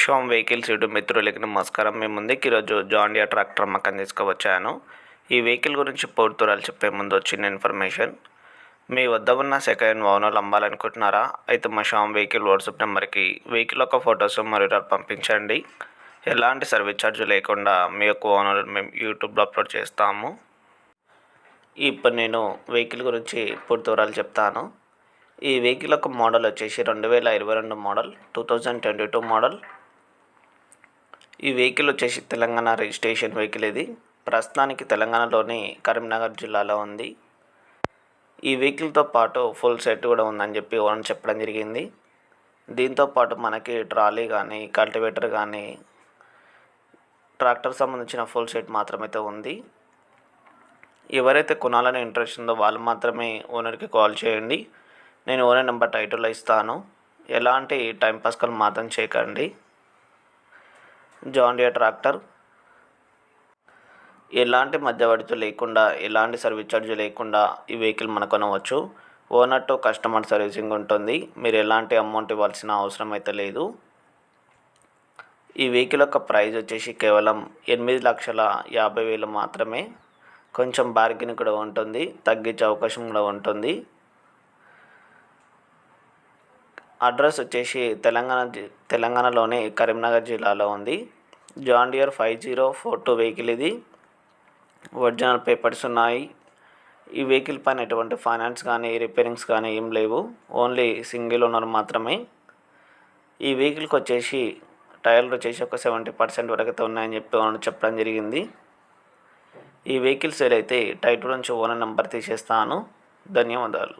Sam vehicles YouTube మిత్రులకి నమస్కారం మేము ముందుకి ఈరోజు జాండియా ట్రాక్టర్ అమ్మకం తీసుకువచ్చాను. ఈ వెహికల్ గురించి పూర్తిరాలు చెప్పే ముందు వచ్చిన ఇన్ఫర్మేషన్. మీ వద్ద ఉన్న సెకండ్ హ్యాండ్ వాహనాలు అమ్మాలనుకుంటున్నారా? అయితే మా షామ్ వెహికల్ వాట్సాప్ నెంబర్కి వెహికల్ యొక్క ఫొటోస్ మరియు పంపించండి. ఎలాంటి సర్వీస్ ఛార్జ్ లేకుండా మీ యొక్క వాహనాలు మేము యూట్యూబ్లో అప్లోడ్ చేస్తాము. ఇప్పుడు నేను వెహికల్ గురించి పూర్తి వివరాలు చెప్తాను. ఈ వెహికల్ యొక్క మోడల్ వచ్చేసి రెండు వేల ఇరవై రెండు model two thousand twenty two model. ఈ వెహికల్ వచ్చేసి తెలంగాణ రిజిస్ట్రేషన్ వెహికల్ ఇది. ప్రస్తుతానికి తెలంగాణలోని కరీంనగర్ జిల్లాలో ఉంది. ఈ వెహికల్తో పాటు ఫుల్ సెట్ కూడా ఉందని చెప్పి ఓనర్ చెప్పడం జరిగింది. దీంతో పాటు మనకి ట్రాలీ కానీ కల్టివేటర్ కానీ ట్రాక్టర్ సంబంధించిన ఫుల్ సెట్ మాత్రమైతే ఉంది. ఎవరైతే కొనాలని ఇంట్రెస్ట్ ఉందో వాళ్ళు మాత్రమే ఓనర్కి కాల్ చేయండి. నేను ఓనర్ నెంబర్ టైటిల్లో ఇస్తాను. ఎలాంటి టైంపాస్ కాల్ మాత్రం చేయకండి. John Deere tractor. ఎలాంటి మధ్యవర్తి లేకుండా ఎలాంటి సర్వీస్ ఛార్జ్ లేకుండా ఈ వెహికల్ మనకు కొనవచ్చు. ఓనర్ టు కస్టమర్ సర్వీసింగ్ ఉంటుంది. మీరు ఎలాంటి అమౌంట్ ఇవ్వాల్సిన అవసరం అయితే లేదు. ఈ వెహికల్ యొక్క ప్రైస్ వచ్చేసి కేవలం ఎనిమిది లక్షల యాభై వేలు మాత్రమే. కొంచెం బార్గెన్ కూడా ఉంటుంది. తగ్గించే అవకాశం కూడా ఉంటుంది. అడ్రస్ వచ్చేసి తెలంగాణ జి తెలంగాణలోని కరీంనగర్ జిల్లాలో ఉంది. John Deere five zero four two vehicle ఇది. ఒరిజినల్ పేపర్స్ ఉన్నాయి. ఈ వెహికల్ పైన ఎటువంటి ఫైనాన్స్ కానీ రిపేరింగ్స్ కానీ ఏం లేవు. ఓన్లీ సింగిల్ ఓనర్ మాత్రమే. ఈ వెహికల్కి వచ్చేసి టైర్లు వచ్చేసి ఒక సెవెంటీ పర్సెంట్ వరకు అయితే ఉన్నాయని చెప్పి ఓనర్ చెప్పడం జరిగింది. ఈ వెహికల్ సేల్ అయితే టైటిల్ నుంచి ఓనర్ నెంబర్ తీసేస్తాను. ధన్యవాదాలు.